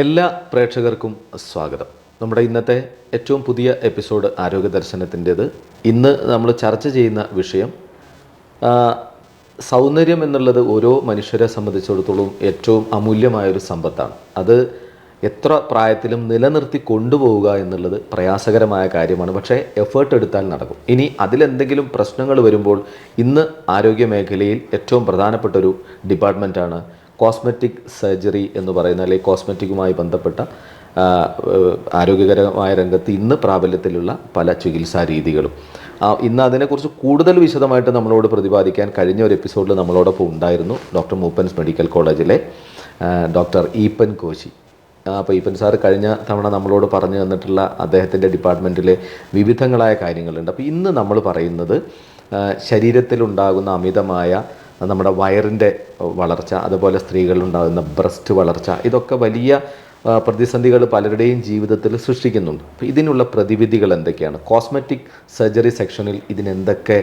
എല്ലാ പ്രേക്ഷകർക്കും സ്വാഗതം. നമ്മുടെ ഇന്നത്തെ ഏറ്റവും പുതിയ എപ്പിസോഡ് ആരോഗ്യ ദർശനത്തിന്റെത്. ഇന്ന് നമ്മൾ ചർച്ച ചെയ്യുന്ന വിഷയം സൗന്ദര്യം എന്നുള്ളത് ഓരോ മനുഷ്യരെ സംബന്ധിച്ചിടത്തോളം ഏറ്റവും അമൂല്യമായൊരു സമ്പത്താണ്. അത് എത്ര പ്രായത്തിലും നിലനിർത്തി കൊണ്ടുപോവുക എന്നുള്ളത് പ്രയാസകരമായ കാര്യമാണ്. പക്ഷേ എഫേർട്ട് എടുത്താൽ നടക്കും. ഇനി അതിലെന്തെങ്കിലും പ്രശ്നങ്ങൾ വരുമ്പോൾ ഇന്ന് ആരോഗ്യ മേഖലയിൽ ഏറ്റവും പ്രധാനപ്പെട്ട ഒരു ഡിപ്പാർട്ട്മെന്റാണ് കോസ്മെറ്റിക് സർജറി എന്ന് പറയുന്ന അല്ലെങ്കിൽ കോസ്മെറ്റിക്കുമായി ബന്ധപ്പെട്ട ആരോഗ്യകരമായ രംഗത്ത് ഇന്ന് പ്രാബല്യത്തിലുള്ള പല ചികിത്സാ രീതികളും. ഇന്ന് അതിനെക്കുറിച്ച് കൂടുതൽ വിശദമായിട്ട് നമ്മളോട് പ്രതിപാദിക്കാൻ കഴിഞ്ഞ ഒരു എപ്പിസോഡിൽ നമ്മളോടൊപ്പം ഉണ്ടായിരുന്നു ഡോക്ടർ മൂപ്പൻസ് മെഡിക്കൽ കോളേജിലെ ഡോക്ടർ ഈപ്പൻ കോശി. അപ്പോൾ ഈപ്പൻ സാർ കഴിഞ്ഞ തവണ നമ്മളോട് പറഞ്ഞു തന്നിട്ടുള്ള അദ്ദേഹത്തിന്റെ ഡിപ്പാർട്ട്മെന്റിലെ വിവിധങ്ങളായ കാര്യങ്ങളുണ്ട്. അപ്പോൾ ഇന്ന് നമ്മൾ പറയുന്നത് ശരീരത്തിലുണ്ടാകുന്ന അമിതമായ നമ്മുടെ വയറിന്റെ വളർച്ച അതുപോലെ സ്ത്രീകളിലുണ്ടാകുന്ന ബ്രസ്റ്റ് വളർച്ച ഇതൊക്കെ വലിയ പ്രതിസന്ധികൾ പലരുടെയും ജീവിതത്തിൽ സൃഷ്ടിക്കുന്നുണ്ട്. അപ്പോൾ ഇതിനുള്ള പ്രതിവിധികൾ എന്തൊക്കെയാണ്? കോസ്മെറ്റിക് സർജറി സെക്ഷനിൽ ഇതിനെന്തൊക്കെ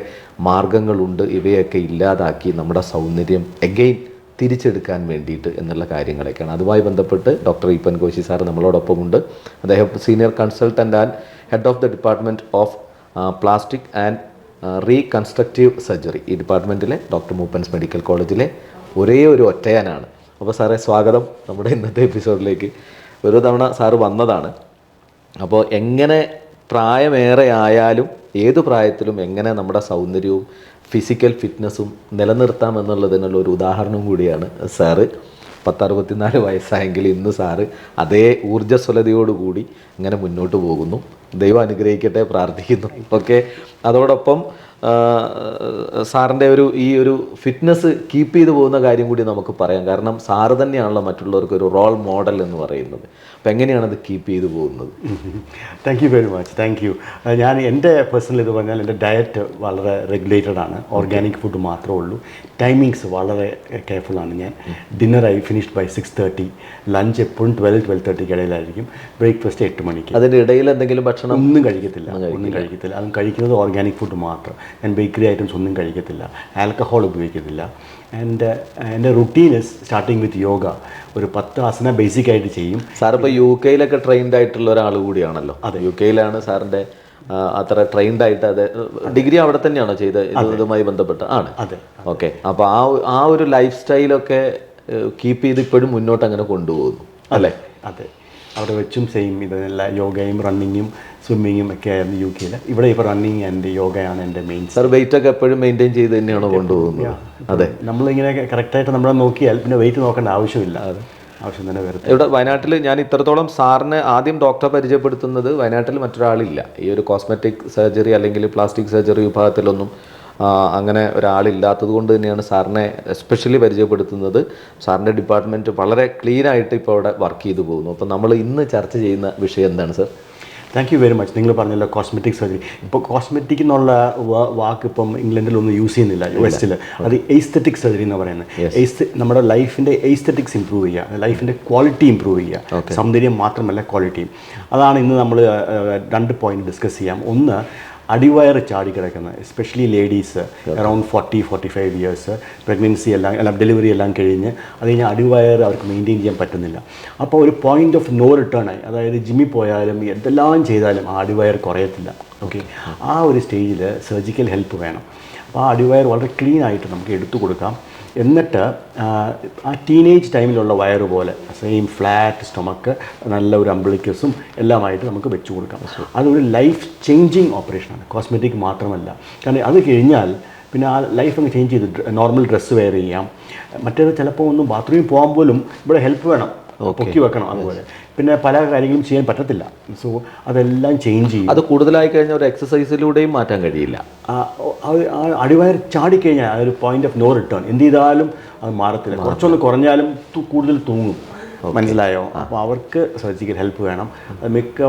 മാർഗങ്ങളുണ്ട്? ഇവയൊക്കെ ഇല്ലാതാക്കി നമ്മുടെ സൗന്ദര്യം എഗെയിൻ തിരിച്ചെടുക്കാൻ വേണ്ടിയിട്ട് എന്നുള്ള കാര്യങ്ങളൊക്കെയാണ്. അതുമായി ബന്ധപ്പെട്ട് ഡോക്ടർ ഈപ്പൻ കോശി സാർ നമ്മളോടൊപ്പം ഉണ്ട് അദ്ദേഹം senior consultant and head of the department of plastic and reconstructive surgery ഈ ഡിപ്പാർട്ട്മെന്റിലെ ഡോക്ടർ മൂപ്പൻസ് മെഡിക്കൽ കോളേജിലെ ഒരേ ഒരു ഒറ്റയാനാണ്. അപ്പോൾ സാറേ സ്വാഗതം നമ്മുടെ ഇന്നത്തെ എപ്പിസോഡിലേക്ക് ഒരു തവണ സാറ് വന്നതാണ്. അപ്പോൾ എങ്ങനെ പ്രായമേറെ ആയാലും ഏത് പ്രായത്തിലും എങ്ങനെ നമ്മുടെ സൗന്ദര്യവും ഫിസിക്കൽ ഫിറ്റ്നസ്സും നിലനിർത്താം എന്നുള്ളതിനുള്ള ഒരു ഉദാഹരണം കൂടിയാണ് സാറ്. പത്തറുപത്തിനാല് വയസ്സായെങ്കിൽ ഇന്ന് സാറ് അതേ ഊർജസ്വലതയോടുകൂടി ഇങ്ങനെ മുന്നോട്ട് പോകുന്നു. ദൈവം അനുഗ്രഹിക്കട്ടെ പ്രാർത്ഥിക്കുന്നു. ഓക്കെ? അതോടൊപ്പം സാറിന്റെ ഒരു ഈ ഒരു ഫിറ്റ്നസ് കീപ്പ് ചെയ്തു പോകുന്ന കാര്യം കൂടി നമുക്ക് പറയാം. കാരണം സാറ് തന്നെയാണല്ലോ മറ്റുള്ളവർക്ക് ഒരു റോൾ മോഡൽ എന്ന് പറയുന്നത്. അപ്പം എങ്ങനെയാണ് അത് കീപ്പ് ചെയ്തു പോകുന്നത്? Thank you very much thank you ഞാൻ എന്റെ പേഴ്സണൽ ഇത് പറഞ്ഞാൽ എന്റെ ഡയറ്റ് വളരെ റെഗുലേറ്റഡ് ആണ്. ഓർഗാനിക് ഫുഡ് മാത്രമേ ഉള്ളൂ. ടൈമിങ്സ് വളരെ കെയർഫുള്ളാണ് ഞാൻ. Dinner I finished by six thirty lunch എപ്പോഴും ട്വൽവ് ട്വൽവ് തേർട്ടിക്ക് ഇടയിലായിരിക്കും. ബ്രേക്ക്ഫാസ്റ്റ് എട്ട് മണിക്ക്. അതിന്റെ ഇടയിൽ എന്തെങ്കിലും ഭക്ഷണം ഒന്നും കഴിക്കത്തില്ല. ഒന്നും കഴിക്കത്തില്ല. അതും കഴിക്കുന്നത് ഓർഗാനിക് ഫുഡ് മാത്രം. ഞാൻ ബേക്കറി ഐറ്റംസ് ഒന്നും കഴിക്കത്തില്ല. ആൽക്കഹോൾ ഉപയോഗിക്കത്തില്ല. ആൻഡ് എന്റെ routine is starting with yoga ഒരു പത്ത് ആസന ബേസിക് ആയിട്ട് ചെയ്യും. സാർ ഇപ്പോൾ യു കെയിലൊക്കെ ട്രെയിൻഡ് ആയിട്ടുള്ള ഒരാൾ കൂടിയാണല്ലോ. അതെ. യു കെയിലാണ് സാറിന്റെ അത്ര ട്രെയിൻഡ് ആയിട്ട് അതെ ഡിഗ്രി അവിടെ തന്നെയാണോ ചെയ്ത് ഇത് ഇതുമായി ബന്ധപ്പെട്ട്? ആണ്. അതെ. ഓക്കെ അപ്പോൾ ആ ആ ഒരു ലൈഫ് സ്റ്റൈലൊക്കെ കീപ്പ് ചെയ്ത് ഇപ്പോഴും മുന്നോട്ട് അങ്ങനെ കൊണ്ടുപോകുന്നു അല്ലേ? അതെ. അവിടെ വെച്ചും സെയിം ഇതെല്ലാം യോഗയും റണ്ണിങ്ങും സ്വിമ്മിങ്ങും ഒക്കെ ആയിരുന്നു യു കെയിൽ ഇവിടെ ഇപ്പോൾ റണ്ണിങ് ആൻഡ് യോഗയാണ് എന്റെ മെയിൻ സാർ വെയിറ്റ് ഒക്കെ എപ്പോഴും മെയിന്റെയിൻ ചെയ്ത് തന്നെയാണ് കൊണ്ടുപോകുന്നത്? അതെ. നമ്മളിങ്ങനെ കറക്റ്റായിട്ട് നമ്മളെ നോക്കിയാൽ പിന്നെ വെയിറ്റ് നോക്കേണ്ട ആവശ്യമില്ല. ആവശ്യം തന്നെ വരുന്നത് ഇവിടെ വയനാട്ടിൽ ഞാൻ ഇത്രത്തോളം സാറിനെ ആദ്യം ഡോക്ടറെ പരിചയപ്പെടുത്തുന്നത് വയനാട്ടിൽ മറ്റൊരാളില്ല. ഈ ഒരു കോസ്മെറ്റിക് സർജറി അല്ലെങ്കിൽ പ്ലാസ്റ്റിക് സർജറി വിഭാഗത്തിലൊന്നും അങ്ങനെ ഒരാളില്ലാത്തത് കൊണ്ട് തന്നെയാണ് സാറിനെ എസ്പെഷ്യലി പരിചയപ്പെടുത്തുന്നത്. സാറിന്റെ ഡിപ്പാർട്ട്മെന്റ് വളരെ ക്ലീൻ ആയിട്ട് ഇപ്പോൾ അവിടെ വർക്ക് ചെയ്തു പോകുന്നു. അപ്പോൾ നമ്മൾ ഇന്ന് ചർച്ച ചെയ്യുന്ന വിഷയം എന്താണ് sir thank you very much നിങ്ങൾ പറഞ്ഞല്ലോ കോസ്മെറ്റിക് സർജറി ഇപ്പോൾ കോസ്മെറ്റിക് എന്നുള്ള വാക്ക് ഇപ്പം ഇംഗ്ലണ്ടിലൊന്നും യൂസ് ചെയ്യുന്നില്ല യു എസിൽ അത് എയ്സ്തെറ്റിക് സർജറി എന്ന് പറയുന്നത് എയ്സ് നമ്മുടെ ലൈഫിന്റെ എയ്സ്തെറ്റിക്സ് ഇമ്പ്രൂവ് ചെയ്യുക. ലൈഫിന്റെ ക്വാളിറ്റി ഇമ്പ്രൂവ് ചെയ്യുക. സൗന്ദര്യം മാത്രമല്ല ക്വാളിറ്റിയും അതാണ് ഇന്ന് നമ്മൾ രണ്ട് പോയിന്റ് ഡിസ്കസ് ചെയ്യാം. ഒന്ന് അടിവയർ ചാടി കിടക്കുന്നത് especially ladies around forty forty five years pregnancy എല്ലാം എല്ലാം ഡെലിവറി എല്ലാം കഴിഞ്ഞ് അത് കഴിഞ്ഞാൽ അടിവയർ അവർക്ക് മെയിന്റെയിൻ ചെയ്യാൻ പറ്റുന്നില്ല. അപ്പോൾ ഒരു പോയിന്റ് ഓഫ് നോ റിട്ടേൺ ആയി. അതായത് ജിമ്മിൽ പോയാലും എന്തെല്ലാം ചെയ്താലും ആ അടിവയർ കുറയത്തില്ല. ഓക്കെ ആ ഒരു സ്റ്റേജിൽ സർജിക്കൽ ഹെൽപ്പ് വേണം. അപ്പോൾ ആ അടിവയർ വളരെ ക്ലീൻ ആയിട്ട് നമുക്ക് എടുത്തു കൊടുക്കാം. എന്നിട്ട് ആ, ടീനേജ് ടൈമിലുള്ള വയറ് പോലെ സെയിം ഫ്ലാറ്റ് സ്റ്റൊമക്ക് നല്ല ഒരു അംബ്ലിക്കസും എല്ലാമായിട്ട് നമുക്ക് വെച്ചു കൊടുക്കാം. അതൊരു ലൈഫ് ചേഞ്ചിങ് ഓപ്പറേഷനാണ് കോസ്മെറ്റിക് മാത്രമല്ല. കാരണം അത് കഴിഞ്ഞാൽ പിന്നെ ആ ലൈഫ് അങ്ങ് ചേഞ്ച് ചെയ്ത് നോർമൽ ഡ്രസ്സ് വെയർ ചെയ്യാം. മറ്റേത് ചിലപ്പോൾ ഒന്നും ബാത്റൂമിൽ പോകാൻ പോലും ഇവിടെ ഹെൽപ്പ് വേണം. പൊക്കി വെക്കണം അതുപോലെ. പിന്നെ പല കാര്യങ്ങളും ചെയ്യാൻ പറ്റത്തില്ല. സോ അതെല്ലാം ചേഞ്ച് ചെയ്യും. അത് കൂടുതലായി കഴിഞ്ഞാൽ ഒരു എക്സസൈസിലൂടെയും മാറ്റാൻ കഴിയില്ല. അടിവയർ ചാടിക്കഴിഞ്ഞാൽ അതൊരു പോയിന്റ് ഓഫ് നോ റിട്ടേൺ എന്ത് ചെയ്താലും അത് മാറത്തില്ല. കുറച്ചൊന്ന് കുറഞ്ഞാലും കൂടുതൽ തൂങ്ങും. മനസ്സിലായോ? അപ്പോൾ അവർക്ക് സർജിക്കൽ ഹെൽപ്പ് വേണം. മിക്ക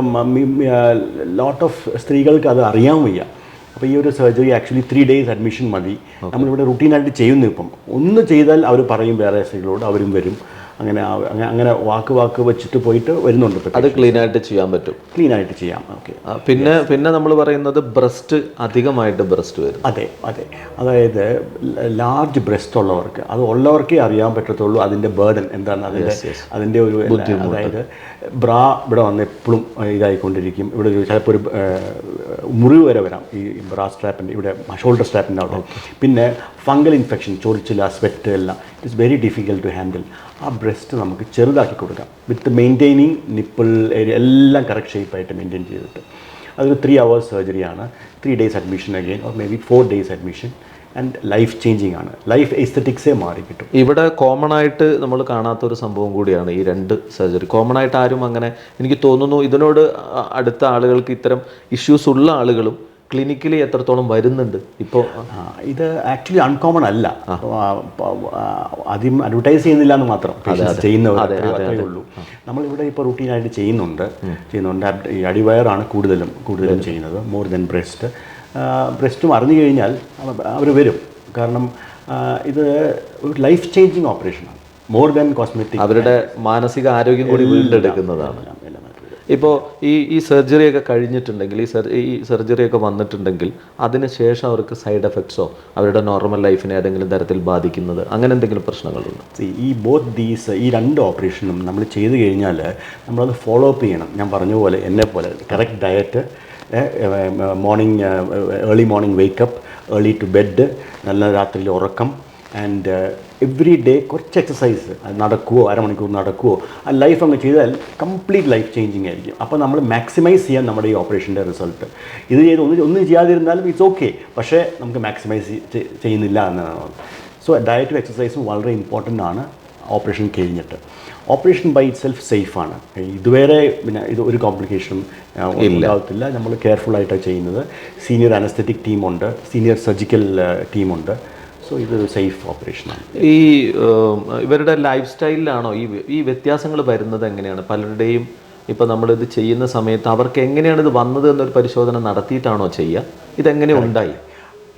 ലോട്ട് ഓഫ് സ്ത്രീകൾക്ക് അത് അറിയാൻ വയ്യ. അപ്പോൾ ഈ ഒരു surgery actually three days admission മതി. നമ്മളിവിടെ റുട്ടീനായിട്ട് ചെയ്യുന്നു ഇപ്പം. ഒന്ന് ചെയ്താൽ അവർ പറയും വേറെ സ്ത്രീകളോട് അവരും വരും. അങ്ങനെ അങ്ങനെ- അങ്ങനെ വാക്ക് വാക്ക് വെച്ചിട്ട് പോയിട്ട് വരുന്നുണ്ട് അത് ക്ലീൻ ആയിട്ട് ചെയ്യാൻ പറ്റും. ക്ലീൻ ആയിട്ട് ചെയ്യാം. ഓക്കെ. പിന്നെ പിന്നെ നമ്മൾ പറയുന്നത് ബ്രസ്റ്റ് അധികമായിട്ട് ബ്രസ്റ്റ് വരും. അതെ അതെ. അതായത് ലാർജ് ബ്രസ്റ്റ് ഉള്ളവർക്ക് അത് ഉള്ളവർക്കേ അറിയാൻ പറ്റത്തുള്ളൂ അതിന്റെ ബേർഡൻ എന്താണ് അതിന്റെ അതിന്റെ ഒരു അതായത് ബ്രാ ഇവിടെ വന്ന് എപ്പോഴും ഇതായിക്കൊണ്ടിരിക്കും. ഇവിടെ ഒരു ചിലപ്പോൾ ഒരു മുറിവ് വരെ വരാം. ഈ ബ്രാ സ്ട്രാപ്പിന്റെ ഇവിടെ ഷോൾഡർ സ്ട്രാപ്പിന്റെ അവിടെ. പിന്നെ ഫംഗൽ ഇൻഫെക്ഷൻ ചൊറിച്ചില്ല സ്വെറ്റ് എല്ലാം. It's very difficult to handle ആ ബ്രസ്റ്റ് നമുക്ക് ചെറുതാക്കി കൊടുക്കാം. വിത്ത് മെയിന്റെയിനിങ് നിപ്പിൾ ഏരിയ എല്ലാം കറക്റ്റ് ഷേപ്പായിട്ട് മെയിന്റെയിൻ ചെയ്തിട്ട്. അതൊരു three hours സർജറിയാണ് three days admission again or maybe four days admission and life changing ആണ്. ലൈഫ് എസ്തറ്റിക്സേ മാറി കിട്ടും. ഇവിടെ കോമൺ ആയിട്ട് നമ്മൾ കാണാത്ത ഒരു സംഭവം കൂടിയാണ് ഈ രണ്ട് സർജറി കോമൺ ആയിട്ട് ആരും അങ്ങനെ എനിക്ക് തോന്നുന്നു ഇതിനോട് അടുത്ത ആളുകൾക്ക് ഇത്തരം ഇഷ്യൂസ് ഉള്ള ആളുകളും ക്ലിനിക്കലി എത്രത്തോളം വരുന്നുണ്ട്? ഇപ്പോൾ ഇത് ആക്ച്വലി അൺകോമൺ അല്ല. ആദ്യം അഡ്വർടൈസ് ചെയ്യുന്നില്ല എന്ന് മാത്രം. അത്രേ ഉള്ളൂ. നമ്മളിവിടെ ഇപ്പോൾ റൂട്ടീനായിട്ട് ചെയ്യുന്നുണ്ട്. ചെയ്യുന്നുണ്ട്. ഈ അടിവയറാണ് കൂടുതലും കൂടുതലും ചെയ്യുന്നത്. മോർ ദെൻ ബ്രസ്റ്റ് ബ്രസ്റ്റും അറിഞ്ഞു കഴിഞ്ഞാൽ അവർ വരും. കാരണം ഇത് ഒരു ലൈഫ് ചേഞ്ചിങ് ഓപ്പറേഷനാണ് മോർ ദാൻ കോസ്മെറ്റിക് അവരുടെ മാനസിക ആരോഗ്യം കൂടി വീണ്ടെടുക്കുന്നതാണ്. ഇപ്പോൾ ഈ ഈ സർജറിയൊക്കെ കഴിഞ്ഞിട്ടുണ്ടെങ്കിൽ ഈ സർ ഈ സർജറിയൊക്കെ വന്നിട്ടുണ്ടെങ്കിൽ അതിന് ശേഷം അവർക്ക് സൈഡ് എഫക്ട്സോ അവരുടെ നോർമൽ ലൈഫിനെ ഏതെങ്കിലും തരത്തിൽ ബാധിക്കുന്നത് അങ്ങനെ എന്തെങ്കിലും പ്രശ്നങ്ങളുണ്ട്? ഈ ബോത്ത് ദീസ് ഈ രണ്ട് ഓപ്പറേഷനും നമ്മൾ ചെയ്ത് കഴിഞ്ഞാൽ നമ്മളത് ഫോളോ അപ്പ് ചെയ്യണം. ഞാൻ പറഞ്ഞ പോലെ എന്നെ പോലെ correct diet morning early morning wake up early to bed നല്ല രാത്രിയിൽ ഉറക്കം ആൻഡ് എവറി ഡേ കുറച്ച് എക്സസൈസ് നടക്കുമോ അരമണിക്കൂർ നടക്കുമോ ആ ലൈഫ് അങ്ങ് ചെയ്താൽ കംപ്ലീറ്റ് ലൈഫ് ചേഞ്ചിങ് ആയിരിക്കും. അപ്പോൾ നമ്മൾ മാക്സിമൈസ് ചെയ്യാൻ നമ്മുടെ ഈ ഓപ്പറേഷന്റെ റിസൾട്ട് ഇത് ചെയ്ത് ഒന്ന് ഒന്നും ചെയ്യാതിരുന്നാലും ഇറ്റ്സ് ഓക്കെ പക്ഷേ നമുക്ക് മാക്സിമൈസ് ചെയ്യുന്നില്ല എന്നാണ്. സോ ഡയറ്റും എക്സസൈസും വളരെ ഇമ്പോർട്ടന്റ് ആണ്. ഓപ്പറേഷൻ കഴിഞ്ഞിട്ട്. ഓപ്പറേഷൻ ബൈ ഇറ്റ് സെൽഫ് സേഫാണ് ഇതുവരെ പിന്നെ ഇത് ഒരു കോംപ്ലിക്കേഷനും ഉണ്ടാകത്തില്ല നമ്മൾ കെയർഫുൾ ആയിട്ടാണ് ചെയ്യുന്നത്. സീനിയർ അനസ്തറ്റിക് ടീമുണ്ട് സീനിയർ സർജിക്കൽ ടീമുണ്ട് സോ ഇത് സേഫ് ഓപ്പറേഷനാണ് ഈ ഇവരുടെ ലൈഫ് സ്റ്റൈലിലാണോ ഈ ഈ വ്യത്യാസങ്ങൾ വരുന്നത് എങ്ങനെയാണ്? പലരുടെയും ഇപ്പോൾ നമ്മളിത് ചെയ്യുന്ന സമയത്ത് അവർക്ക് എങ്ങനെയാണ് ഇത് വന്നത് എന്നൊരു പരിശോധന നടത്തിയിട്ടാണോ ചെയ്യുക? ഇതെങ്ങനെ ഉണ്ടായി?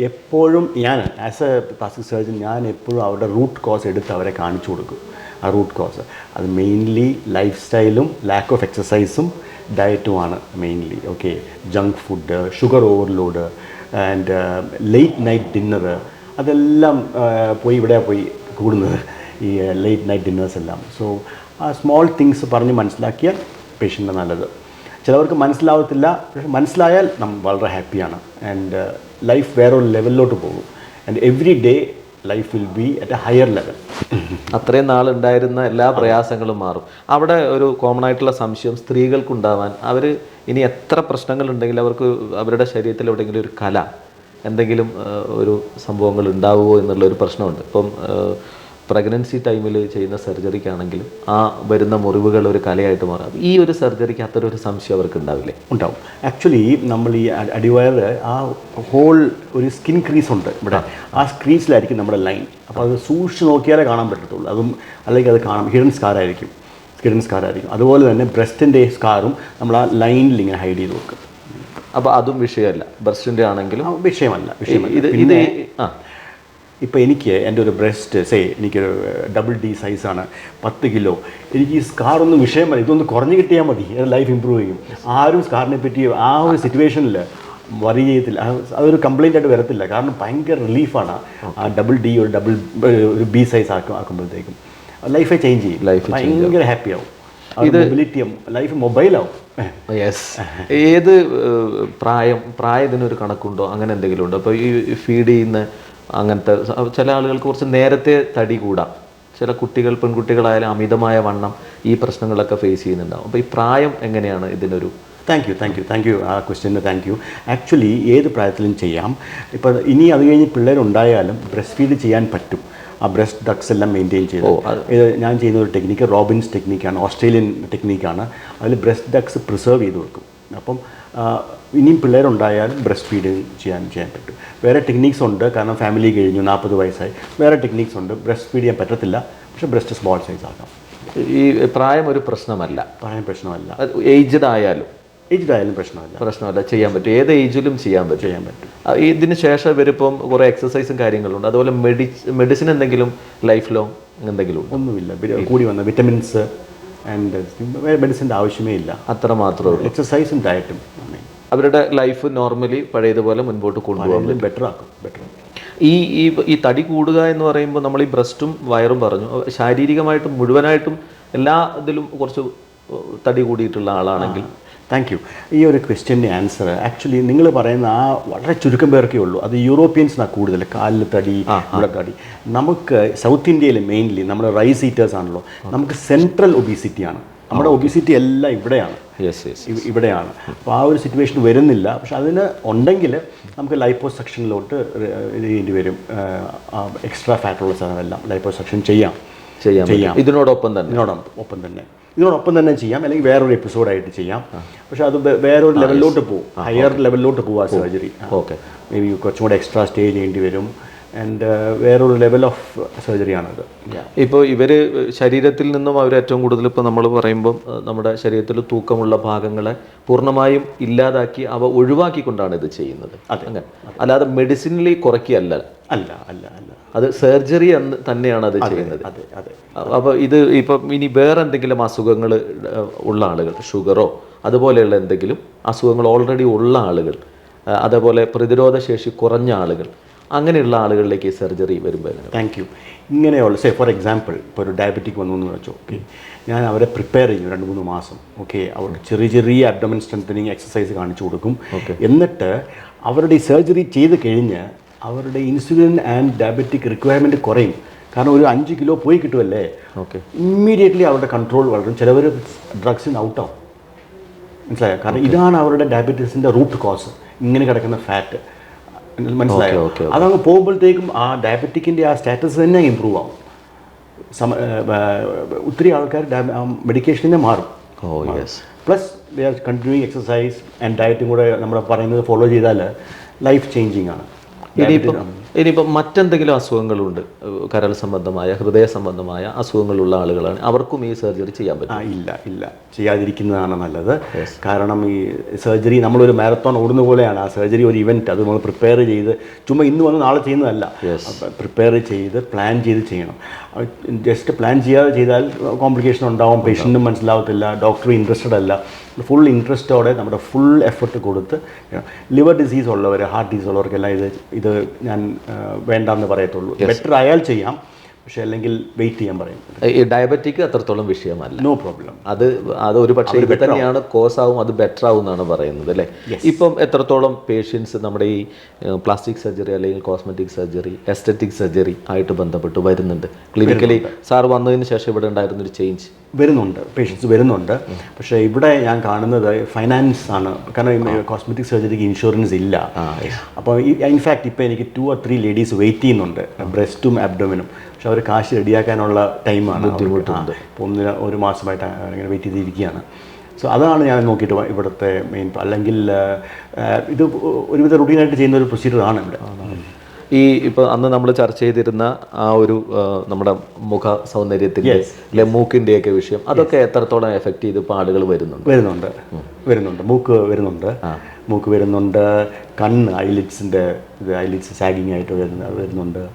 എപ്പോഴും ഞാൻ ആസ് എ പ്ലാസ്റ്റിക് സർജൻ ഞാൻ എപ്പോഴും അവരുടെ റൂട്ട് കോസ് എടുത്ത് അവരെ കാണിച്ചു കൊടുക്കും. ആ റൂട്ട് കോസ് അത് മെയിൻലി ലൈഫ് സ്റ്റൈലും ലാക്ക് ഓഫ് എക്സസൈസും ഡയറ്റുമാണ് mainly okay junk food sugar overload and late night dinner അതെല്ലാം പോയി ഇവിടെ പോയി കൂടുന്നത്. ഈ ലേറ്റ് നൈറ്റ് ഡിന്നേഴ്സ് എല്ലാം. സോ ആ സ്മോൾ തിങ്സ് പറഞ്ഞ് മനസ്സിലാക്കിയാൽ പേഷ്യന്റ് നല്ലത്. ചിലവർക്ക് മനസ്സിലാവത്തില്ല. പക്ഷെ മനസ്സിലായാൽ നമ്മൾ വളരെ ഹാപ്പിയാണ് ആൻഡ് ലൈഫ് വേറൊരു ലെവലിലോട്ട് പോകും. And every day life will be at a higher level അത്രയും നാളുണ്ടായിരുന്ന എല്ലാ പ്രയാസങ്ങളും മാറും. അവിടെ ഒരു കോമൺ ആയിട്ടുള്ള സംശയം സ്ത്രീകൾക്കുണ്ടാവാൻ. അവർ ഇനി എത്ര പ്രശ്നങ്ങളുണ്ടെങ്കിലും അവർക്ക് അവരുടെ ശരീരത്തിൽ എവിടെയെങ്കിലും ഒരു കല എന്തെങ്കിലും ഒരു സംഭവങ്ങൾ ഉണ്ടാവുമോ എന്നുള്ള ഒരു പ്രശ്നമുണ്ട്. ഇപ്പം പ്രഗ്നൻസി ടൈമിൽ ചെയ്യുന്ന സർജറിക്കാണെങ്കിലും ആ വരുന്ന മുറിവുകൾ ഒരു കലയായിട്ട് മാറാം. ഈ ഒരു സർജറിക്ക് അത്തരം ഒരു സംശയം അവർക്ക് ഉണ്ടാവില്ലേ ഉണ്ടാവും ആക്ച്വലി നമ്മൾ ഈ അടിവയർ ആ ഹോൾ ഒരു സ്കിൻ ക്രീസ് ഉണ്ട് ഇവിടെ. ആ ക്രീസിലായിരിക്കും നമ്മുടെ ലൈൻ. അപ്പോൾ അത് സൂക്ഷിച്ച് നോക്കിയാലേ കാണാൻ പറ്റത്തുള്ളൂ. അതും അല്ലെങ്കിൽ അത് കാണാം. ഹിഡൻ സ്കാർ ആയിരിക്കും ഹിഡൻ സ്കാർ ആയിരിക്കും അതുപോലെ തന്നെ ബ്രസ്റ്റിന്റെ സ്കാറും നമ്മൾ ആ ലൈനിൽ ഇങ്ങനെ ഹൈഡ് ചെയ്ത് വെക്കും. അപ്പോൾ അതും വിഷയമല്ല. ബ്രസ്റ്റിന്റെ ആണെങ്കിലും വിഷയമല്ല. വിഷയമല്ല. ഇത് ഇത് ആ. ഇപ്പോൾ എനിക്ക് എന്റെ ഒരു ബ്രസ്റ്റ് സേ എനിക്കൊരു ഡബിൾ ഡി സൈസാണ് പത്ത് കിലോ. എനിക്ക് ഈ സ്കാർ സ്കാറൊന്നും വിഷയമല്ല ഇതൊന്ന് കുറഞ്ഞു കിട്ടിയാൽ മതി. എന്റെ ലൈഫ് ഇമ്പ്രൂവ് ചെയ്യും. ആരും സ്കാറിനെ പറ്റി ആ ഒരു സിറ്റുവേഷനിൽ വറി ചെയ്യത്തില്ല. അതൊരു കംപ്ലൈന്റ് ആയിട്ട് വരത്തില്ല. കാരണം ഭയങ്കര റിലീഫാണ് ആ ഡബിൾ ഡി ഒരു ഡബിൾ ഒരു ബി സൈസ് ആക്കും ആക്കുമ്പോഴത്തേക്കും. ലൈഫെ ചേഞ്ച് ചെയ്യും. ലൈഫ് ഭയങ്കര ഹാപ്പി ആവും. ലൈഫ് മൊബൈലാവും യെസ് ഏത് പ്രായം പ്രായത്തിനൊരു കണക്കുണ്ടോ? അങ്ങനെ എന്തെങ്കിലും ഉണ്ടോ? അപ്പോൾ ഈ ഫീഡ് ചെയ്യുന്ന അങ്ങനത്തെ ചില ആളുകൾക്ക് കുറച്ച് നേരത്തെ തടി കൂടാം. ചില കുട്ടികൾ പെൺകുട്ടികളായാലും അമിതമായ വണ്ണം ഈ പ്രശ്നങ്ങളൊക്കെ ഫേസ് ചെയ്യുന്നുണ്ടാവും. അപ്പോൾ ഈ പ്രായം എങ്ങനെയാണ് ഇതിനൊരു? Thank you thank you thank you ആ ക്വസ്റ്റ്യന് താങ്ക് യു ആക്ച്വലി ഏത് പ്രായത്തിലും ചെയ്യാം. ഇപ്പോൾ ഇനി അത് കഴിഞ്ഞ് പിള്ളേരുണ്ടായാലും ബ്രസ്റ്റ് ഫീഡ് ചെയ്യാൻ പറ്റും. ആ ബ്രസ്റ്റ് ഡക്സ് എല്ലാം മെയിന്റെയിൻ ചെയ്ത്. ഇത് ഞാൻ ചെയ്യുന്ന ഒരു ടെക്നിക്ക് റോബിൻസ് ടെക്നിക്കാണ് ഓസ്ട്രേലിയൻ ടെക്നിക്കാണ് അതിൽ ബ്രസ്റ്റ് ഡക്സ് പ്രിസർവ് ചെയ്ത് കൊടുക്കും. അപ്പം ഇനിയും പിള്ളേരുണ്ടായാലും ബ്രസ്റ്റ് ഫീഡ് ചെയ്യാൻ ചെയ്യാൻ പറ്റും. വേറെ ടെക്നീക്സ് ഉണ്ട് കാരണം ഫാമിലി കഴിഞ്ഞു നാൽപ്പത് വയസ്സായി. വേറെ ടെക്നീക്സ് ഉണ്ട് ബ്രസ്റ്റ് ഫീഡ് ചെയ്യാൻ പറ്റത്തില്ല പക്ഷേ ബ്രസ്റ്റ് സ്മോൾ സൈസ് ആക്കാം. ഈ പ്രായം ഒരു പ്രശ്നമല്ല. പ്രായം പ്രശ്നമല്ല. ഏജ്ഡ് ആയാലും. ഏജ്ഡ് ആയാലും പ്രശ്നമല്ല. പ്രശ്നമല്ല ചെയ്യാൻ പറ്റും. ഏത് ഏജിലും ചെയ്യാൻ പറ്റും. ചെയ്യാൻ പറ്റും. ഇതിന് ശേഷം ഇവരിപ്പം കുറേ എക്സസൈസും കാര്യങ്ങളുണ്ട്. അതുപോലെ മെഡി മെഡിസിൻ എന്തെങ്കിലും ലൈഫ് ലോങ് എന്തെങ്കിലും? ഒന്നുമില്ല. കൂടി വന്ന വിറ്റമിൻസ് ആൻഡ് മെഡിസിന്റെ ആവശ്യമേ ഇല്ല. അത്ര മാത്രമേ ഉള്ളൂ. എക്സസൈസും ഡയറ്റും അവരുടെ ലൈഫ് നോർമലി പഴയതുപോലെ മുൻപോട്ട് കൊണ്ടുപോകാൻ ബെറ്റർ ആക്കും ബെറ്റർ ഈ ഈ ഈ തടി കൂടുക എന്ന് പറയുമ്പോൾ നമ്മൾ ഈ ബ്രസ്റ്റും വയറും പറഞ്ഞു. ശാരീരികമായിട്ടും മുഴുവനായിട്ടും എല്ലാ ഇതിലും കുറച്ച് തടി കൂടിയിട്ടുള്ള ആളാണെങ്കിൽ. താങ്ക് യു ഈ ഒരു ക്വസ്റ്റ്യന്റെ ആൻസർ ആക്ച്വലി നിങ്ങൾ പറയുന്ന ആ വളരെ ചുരുക്കം പേർക്കേ ഉള്ളൂ. അത് യൂറോപ്യൻസിനാണ് കൂടുതൽ. കാലിൽ തടി ഇവിടെ തടി. നമുക്ക് സൗത്ത് ഇന്ത്യയിൽ മെയിൻലി നമ്മുടെ റൈസ് ഈറ്റേഴ്സ് ആണല്ലോ. നമുക്ക് സെൻട്രൽ ഒബീസിറ്റിയാണ് നമ്മുടെ ഒബിസിറ്റി എല്ലാം ഇവിടെയാണ്. യെസ് യെസ് ഇവിടെയാണ്. അപ്പോൾ ആ ഒരു സിറ്റുവേഷൻ വരുന്നില്ല. പക്ഷെ അതിന് ഉണ്ടെങ്കിൽ നമുക്ക് ലൈപ്പോ സെക്ഷനിലോട്ട് ചെയ്യേണ്ടി വരും. എക്സ്ട്രാ ഫാറ്റുള്ള സാധനമെല്ലാം ലൈപ്പോ സെക്ഷൻ ചെയ്യാം. ചെയ്യാം. ചെയ്യാം. ഇതിനോടൊപ്പം തന്നെ. ഇതിനോടൊപ്പം ഒപ്പം തന്നെ. ഇതിനോടൊപ്പം തന്നെ ചെയ്യാം. അല്ലെങ്കിൽ വേറൊരു എപ്പിസോഡായിട്ട് ചെയ്യാം. പക്ഷെ അത് വേറൊരു ലെവലിലോട്ട് പോകും ഹയർ ലെവലിലോട്ട് പോകും ആ സർജറി ഓക്കെ മേ ബി കുറച്ചും കൂടെ എക്സ്ട്രാ സ്റ്റേ ചെയ്യേണ്ടി വരും. ആൻഡ് വേറൊരു ലെവൽ ഓഫ് സർജറിയാണത് ഇപ്പോൾ ഇവർ ശരീരത്തിൽ നിന്നും അവർ ഏറ്റവും കൂടുതൽ ഇപ്പോൾ നമ്മൾ പറയുമ്പോൾ ഏഹ്, നമ്മുടെ ശരീരത്തിൽ തൂക്കമുള്ള ഭാഗങ്ങളെ പൂർണമായും ഇല്ലാതാക്കി അവ ഒഴിവാക്കിക്കൊണ്ടാണ് ഇത് ചെയ്യുന്നത്. അങ്ങനെ. അല്ലാതെ മെഡിസിനലി കുറയ്ക്കുകയല്ല. അല്ല അല്ല അല്ല. അത് സർജറി എന്ന് തന്നെയാണ് അത് ചെയ്യുന്നത്. അതെ അതെ. അപ്പോൾ ഇത് ഇപ്പം ഇനി വേറെ എന്തെങ്കിലും അസുഖങ്ങൾ ഉള്ള ആളുകൾ ഷുഗറോ അതുപോലെയുള്ള എന്തെങ്കിലും അസുഖങ്ങൾ ഓൾറെഡി ഉള്ള ആളുകൾ അതേപോലെ പ്രതിരോധ ശേഷി കുറഞ്ഞ ആളുകൾ അങ്ങനെയുള്ള ആളുകളിലേക്ക് സർജറി വരുമ്പോൾ താങ്ക് യു ഇങ്ങനെയുള്ള സേ ഫോർ എക്സാമ്പിൾ ഇപ്പോൾ ഒരു ഡയബറ്റിക് വന്നു എന്ന് വെച്ചോ ഓക്കെ ഞാൻ അവരെ പ്രിപ്പയർ ചെയ്യും രണ്ട് മൂന്ന് മാസം ഓക്കെ അവർക്ക് ചെറിയ ചെറിയ അബ്ഡമൻ സ്ട്രെങ്തനിങ് എക്സസൈസ് കാണിച്ചു കൊടുക്കും. എന്നിട്ട് അവരുടെ ഈ സർജറി ചെയ്ത് കഴിഞ്ഞ് അവരുടെ ഇൻസുലിൻ ആൻഡ് ഡയബറ്റിക് റിക്വയർമെന്റ് കുറയും. കാരണം ഒരു അഞ്ച് കിലോ പോയി കിട്ടുമല്ലേ ഓക്കെ ഇമ്മീഡിയറ്റ്ലി അവരുടെ കൺട്രോൾ വളരും. ചിലവർ ഡ്രഗ്സിന് ഔട്ടാവും മനസ്സിലായോ? കാരണം ഇതാണ് അവരുടെ ഡയബറ്റീസിന്റെ റൂട്ട് കോസ് ഇങ്ങനെ കിടക്കുന്ന ഫാറ്റ് മനസ്സിലായോ? അതങ്ങ് പോകുമ്പോഴത്തേക്കും ആ ഡയബറ്റിക്കിന്റെ ആ സ്റ്റാറ്റസ് തന്നെ ഇമ്പ്രൂവ് ആവും. സമ ഒത്തിരി ആൾക്കാർ മെഡിക്കേഷൻ തന്നെ മാറും. Plus we are continuing exercise and ഡയറ്റും കൂടെ നമ്മൾ പറയുന്നത് ഫോളോ ചെയ്താൽ ലൈഫ് ചേഞ്ചിങ് ആണ്. ഇനിയിപ്പം ഇനിയിപ്പം മറ്റെന്തെങ്കിലും അസുഖങ്ങളുണ്ട് കരൾ സംബന്ധമായ ഹൃദയ സംബന്ധമായ അസുഖങ്ങളുള്ള ആളുകളാണ് അവർക്കും ഈ സർജറി ചെയ്യാൻ പറ്റും. ആ ഇല്ല ഇല്ല. ചെയ്യാതിരിക്കുന്നതാണ് നല്ലത്. കാരണം ഈ സർജറി നമ്മളൊരു മാരത്തോൺ ഓടുന്ന പോലെയാണ്. ആ സർജറി ഒരു ഇവന്റ് അത് നമ്മൾ പ്രിപ്പയർ ചെയ്ത് ചുമ്മാ ഇന്ന് വന്ന് നാളെ ചെയ്യുന്നതല്ല. പ്രിപ്പയർ ചെയ്ത് പ്ലാൻ ചെയ്ത് ചെയ്യണം. ജസ്റ്റ് പ്ലാൻ ചെയ്യാതെ ചെയ്താൽ കോംപ്ലിക്കേഷൻ ഉണ്ടാവും പേഷ്യന്റും മനസ്സിലാവത്തില്ല ഡോക്ടർ ഇൻട്രസ്റ്റഡ് അല്ല. ഫുൾ ഇൻട്രസ്റ്റോടെ നമ്മുടെ ഫുൾ എഫർട്ട് കൊടുത്ത് ലിവർ ഡിസീസ് ഉള്ളവർ ഹാർട്ട് ഡിസീസ് ഉള്ളവർക്കെല്ലാം ഇത് ഇത് ഞാൻ വേണ്ടെന്ന് പറയത്തുള്ളൂ. ബെറ്റർ അയാൾ ചെയ്യാം പക്ഷേ അല്ലെങ്കിൽ വെയിറ്റ് ചെയ്യാൻ പറയും. ഈ ഡയബറ്റിക് അത്രത്തോളം വിഷയമല്ല. നോ പ്രോബ്ലം അത് അത് ഒരു പക്ഷേ ഇത് തന്നെയാണ് കോസ് ആവും അത് ബെറ്റർ ആവും എന്നാണ് പറയുന്നത് അല്ലേ? ഇപ്പം എത്രത്തോളം പേഷ്യൻസ് നമ്മുടെ ഈ പ്ലാസ്റ്റിക് സർജറി അല്ലെങ്കിൽ കോസ്മെറ്റിക് സർജറി എസ്തറ്റിക് സർജറി ആയിട്ട് ബന്ധപ്പെട്ട് വരുന്നുണ്ട്. ക്ലിനിക്കലി സാർ വന്നതിന് ശേഷം ഇവിടെ ഉണ്ടായിരുന്നൊരു ചേഞ്ച് വരുന്നുണ്ട് പേഷ്യൻസ് വരുന്നുണ്ട്. പക്ഷേ ഇവിടെ ഞാൻ കാണുന്നത് ഫൈനാൻസ് ആണ്. കാരണം കോസ്മെറ്റിക് സർജറിക്ക് ഇൻഷുറൻസ് ഇല്ല. അപ്പോൾ ഇൻഫാക്ട് ഇപ്പോൾ എനിക്ക് two or three ladies wait ചെയ്യുന്നുണ്ട്. ബ്രസ്റ്റും അബ്ഡോമിനും പക്ഷെ അവർ കാശ് റെഡിയാക്കാനുള്ള ടൈമാണ് ബുദ്ധിമുട്ടുണ്ട്. ഇപ്പോൾ ഒന്നിന് ഒരു മാസമായിട്ട് അങ്ങനെ വെയിറ്റ് ചെയ്തിരിക്കുകയാണ്. സോ അതാണ് ഞാൻ നോക്കിയിട്ട് ഇവിടുത്തെ മെയിൻ അല്ലെങ്കിൽ ഇത് ഒരുവിധ റുട്ടീനായിട്ട് ചെയ്യുന്ന ഒരു പ്രൊസീജിയർ ആണ് ഇവിടെ. ഈ ഇപ്പോൾ അന്ന് നമ്മൾ ചർച്ച ചെയ്തിരുന്ന ആ ഒരു നമ്മുടെ മുഖ സൗന്ദര്യത്തിന്റെ അല്ലെ മൂക്കിന്റെയൊക്കെ വിഷയം അതൊക്കെ എത്രത്തോളം എഫക്റ്റ് ചെയ്ത് പാടുകൾ ആളുകൾ വരുന്നുണ്ട്? വരുന്നുണ്ട്. വരുന്നുണ്ട്. മൂക്ക് വരുന്നുണ്ട്. മൂക്ക് വരുന്നുണ്ട്. കണ്ണ് ഐലിറ്റ്സിന്റെ ഇത് ഐലിറ്റ്സ് സാഗിങ് ആയിട്ട് വരുന്ന വരുന്നുണ്ട്.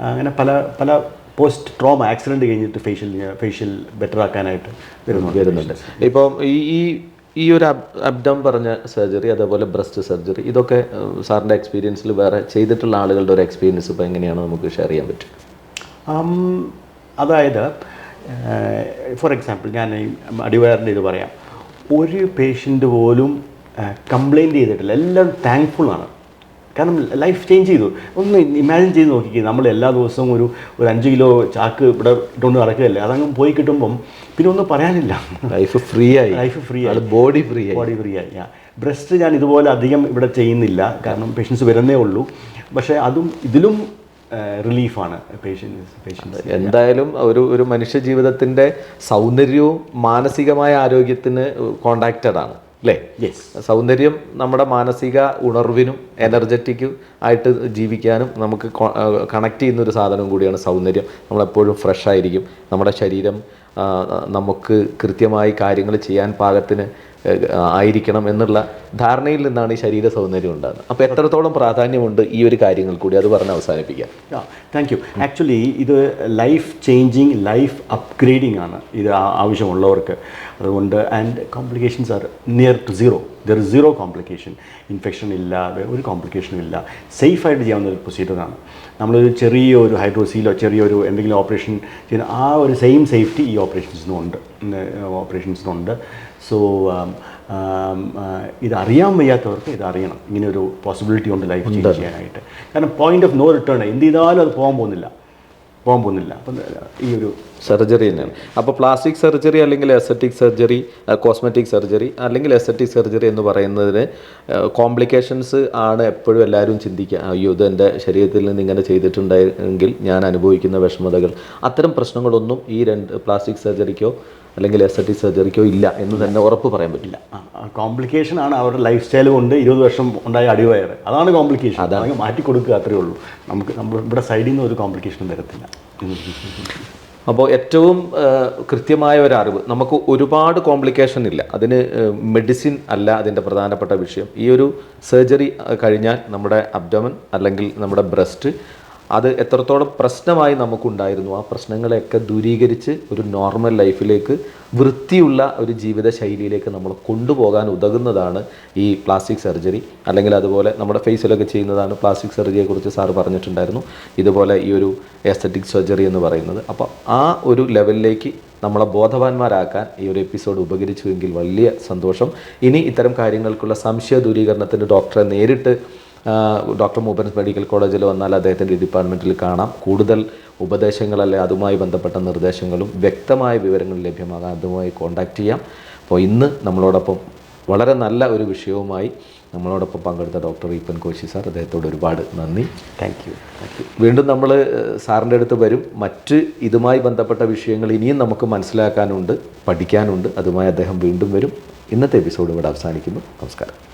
അങ്ങനെ പല പല പോസ്റ്റ് ട്രോമ ആക്സിഡന്റ് കഴിഞ്ഞിട്ട് ഫേഷ്യൽ ഫേഷ്യൽ ബെറ്റർ ആക്കാനായിട്ട് വരുന്നുണ്ട്. വരുന്നുണ്ട്. ഇപ്പം ഈ ഈ ഒരു അബ്ഡം പറഞ്ഞ സർജറി അതേപോലെ ബ്രസ്റ്റ് സർജറി ഇതൊക്കെ സാറിന്റെ എക്സ്പീരിയൻസിൽ വേറെ ചെയ്തിട്ടുള്ള ആളുകളുടെ ഒരു എക്സ്പീരിയൻസ് ഇപ്പോൾ എങ്ങനെയാണ് നമുക്ക് ഷെയർ ചെയ്യാൻ പറ്റും? അതായത് ഫോർ എക്സാമ്പിൾ ഞാൻ അടിവയറിന്റെ ഇത് പറയാം. ഒരു പേഷ്യന്റ് പോലും കംപ്ലൈന്റ് ചെയ്തിട്ടില്ല. എല്ലാവരും താങ്ക്ഫുള്ളാണ് കാരണം ലൈഫ് ചേഞ്ച് ചെയ്തു. ഒന്ന് ഇമാജിൻ ചെയ്ത് നോക്കിക്കുക നമ്മൾ എല്ലാ ദിവസവും ഒരു ഒരു അഞ്ച് കിലോ ചാക്ക് ഇവിടെ ഇട്ടുകൊണ്ട് നടക്കുകയല്ലേ? അതങ്ങ് പോയി കിട്ടുമ്പം പിന്നെ ഒന്നും പറയാനില്ല. ലൈഫ് ഫ്രീ ആയി. ലൈഫ് ഫ്രീ ആയി. ബോഡി ഫ്രീ ആയി. ബോഡി ഫ്രീ ആയി. ബ്രസ്റ്റ് ഞാൻ ഇതുപോലെ അധികം ഇവിടെ ചെയ്യുന്നില്ല. കാരണം പേഷ്യൻസ് വരുന്നേ ഉള്ളൂ. പക്ഷേ അതും ഇതിലും റിലീഫാണ് എന്തായാലും ഒരു ഒരു മനുഷ്യ ജീവിതത്തിന്റെ സൗന്ദര്യവും മാനസികമായ ആരോഗ്യത്തിന് കോണ്ടാക്റ്റഡ് ആണ്. അല്ലേ? യെസ് സൗന്ദര്യം നമ്മുടെ മാനസിക ഉണർവിനും എനർജറ്റിക്കും ആയിട്ട് ജീവിക്കാനും നമുക്ക് കണക്ട് ചെയ്യുന്ന ഒരു സാധനം കൂടിയാണ് സൗന്ദര്യം. നമ്മളെപ്പോഴും ഫ്രഷ് ആയിരിക്കും. നമ്മുടെ ശരീരം നമുക്ക് കൃത്യമായി കാര്യങ്ങൾ ചെയ്യാൻ പാകത്തിന് ആയിരിക്കണം എന്നുള്ള ധാരണയിൽ നിന്നാണ് ഈ ശരീര സൗന്ദര്യം ഉണ്ടാകുന്നത്. അപ്പോൾ എത്രത്തോളം പ്രാധാന്യമുണ്ട് ഈ ഒരു കാര്യങ്ങൾ കൂടി? അത് പറഞ്ഞ് അവസാനിപ്പിക്കാം. താങ്ക് യു ആക്ച്വലി ഇത് ലൈഫ് ചേഞ്ചിങ് ലൈഫ് അപ്ഗ്രേഡിംഗ് ആണ് ഇത് ആവശ്യമുള്ളവർക്ക്. അതുകൊണ്ട് and complications are near to zero there is zero complication infection ഇല്ല ഒരു കോംപ്ലിക്കേഷനും ഇല്ല. സേഫായിട്ട് ചെയ്യാവുന്ന ഒരു പ്രൊസീജിയറാണ് നമ്മളൊരു ചെറിയൊരു ഹൈഡ്രോസീലോ ചെറിയൊരു എന്തെങ്കിലും ഓപ്പറേഷൻ ചെയ്യുന്ന ആ ഒരു സെയിം സേഫ്റ്റി ഈ ഓപ്പറേഷൻസിനുണ്ട് ഓപ്പറേഷൻസിനുണ്ട് സോ ഇത് അറിയാൻ വയ്യാത്തവർക്ക് ഇത് അറിയണം ഇങ്ങനെ ഒരു പോസിബിലിറ്റി ഉണ്ട് ലൈഫ് ചേഞ്ച് ചെയ്യാനായിട്ട്. കാരണം പോയിന്റ് ഓഫ് നോ റിട്ടേൺ എന്ത് ചെയ്താലും അത് പോകാൻ പോകുന്നില്ല. പോകാൻ പോകുന്നില്ല. അപ്പം ഈ ഒരു സർജറി തന്നെയാണ്. അപ്പോൾ പ്ലാസ്റ്റിക് സർജറി അല്ലെങ്കിൽ എസറ്റിക് സർജറി കോസ്മെറ്റിക് സർജറി അല്ലെങ്കിൽ എസറ്റിക് സർജറി എന്ന് പറയുന്നതിന് കോംപ്ലിക്കേഷൻസ് ആണ് എപ്പോഴും എല്ലാവരും ചിന്തിക്കുക. അയ്യോ ഇത് എന്റെ ശരീരത്തിൽ നിന്ന് ഇങ്ങനെ ചെയ്തിട്ടുണ്ടെങ്കിൽ ഞാൻ അനുഭവിക്കുന്ന വിഷമതകൾ. അത്തരം പ്രശ്നങ്ങളൊന്നും ഈ രണ്ട് പ്ലാസ്റ്റിക് സർജറിക്കോ അല്ലെങ്കിൽ എസറ്റിക് സർജറിക്കോ ഇല്ല എന്ന് തന്നെ ഉറപ്പ് പറയാൻ പറ്റില്ല. കോംപ്ലിക്കേഷൻ ആണ് അവരുടെ ലൈഫ് സ്റ്റൈൽ കൊണ്ട് ഇരുപത് വർഷം ഉണ്ടായ അടിവയർ അതാണ് കോംപ്ലിക്കേഷൻ അതാണ്. മാറ്റി കൊടുക്കുക അത്രേ ഉള്ളൂ. നമുക്ക് നമ്മൾ ഇവിടെ സൈഡിൽ നിന്ന് ഒരു കോംപ്ലിക്കേഷനും വരത്തില്ല. അപ്പോൾ ഏറ്റവും കൃത്യമായ ഒരു അറിവ് നമുക്ക് ഒരുപാട് കോംപ്ലിക്കേഷൻ ഇല്ല. അതിന് മെഡിസിൻ അല്ല അതിന്റെ പ്രധാനപ്പെട്ട വിഷയം. ഈ ഒരു സർജറി കഴിഞ്ഞാൽ നമ്മുടെ അബ്ഡമൻ അല്ലെങ്കിൽ നമ്മുടെ ബ്രസ്റ്റ് അത് എത്രത്തോളം പ്രശ്നമായി നമുക്കുണ്ടായിരുന്നു. ആ പ്രശ്നങ്ങളെയൊക്കെ ദൂരീകരിച്ച് ഒരു നോർമൽ ലൈഫിലേക്ക് വൃത്തിയുള്ള ഒരു ജീവിത ശൈലിയിലേക്ക് നമ്മൾ കൊണ്ടുപോകാൻ ഉതകുന്നതാണ് ഈ പ്ലാസ്റ്റിക് സർജറി അല്ലെങ്കിൽ അതുപോലെ നമ്മുടെ ഫേസിലൊക്കെ ചെയ്യുന്നതാണ് പ്ലാസ്റ്റിക് സർജറിയെക്കുറിച്ച് സാറ് പറഞ്ഞിട്ടുണ്ടായിരുന്നു. ഇതുപോലെ ഈ ഒരു എസ്തറ്റിക് സർജറി എന്ന് പറയുന്നത്. അപ്പോൾ ആ ഒരു ലെവലിലേക്ക് നമ്മളെ ബോധവാന്മാരാക്കാൻ ഈ ഒരു എപ്പിസോഡ് ഉപകരിച്ചുവെങ്കിൽ വലിയ സന്തോഷം. ഇനി ഇത്തരം കാര്യങ്ങൾക്കുള്ള സംശയ ദൂരീകരണത്തിന് ഡോക്ടറെ നേരിട്ട് ഡോക്ടർ മൂപ്പൻസ് മെഡിക്കൽ കോളേജിൽ വന്നാൽ അദ്ദേഹത്തിന്റെ ഡിപ്പാർട്ട്മെന്റിൽ കാണാം. കൂടുതൽ ഉപദേശങ്ങളല്ല അതുമായി ബന്ധപ്പെട്ട നിർദ്ദേശങ്ങളും വ്യക്തമായ വിവരങ്ങൾ ലഭ്യമാകാൻ അതുമായി കോൺടാക്റ്റ് ചെയ്യാം. അപ്പോൾ ഇന്ന് നമ്മളോടൊപ്പം വളരെ നല്ല ഒരു വിഷയവുമായി നമ്മളോടൊപ്പം പങ്കെടുത്ത ഡോക്ടർ ഈപ്പൻ കോശി സാർ അദ്ദേഹത്തോട് ഒരുപാട് നന്ദി. താങ്ക് താങ്ക് യു വീണ്ടും നമ്മൾ സാറിന്റെ അടുത്ത് വരും. മറ്റ് ഇതുമായി ബന്ധപ്പെട്ട വിഷയങ്ങൾ ഇനിയും നമുക്ക് മനസ്സിലാക്കാനുണ്ട് പഠിക്കാനുണ്ട്. അതുമായി അദ്ദേഹം വീണ്ടും വരും. ഇന്നത്തെ എപ്പിസോഡ് ഇവിടെ അവസാനിക്കുന്നു. നമസ്കാരം.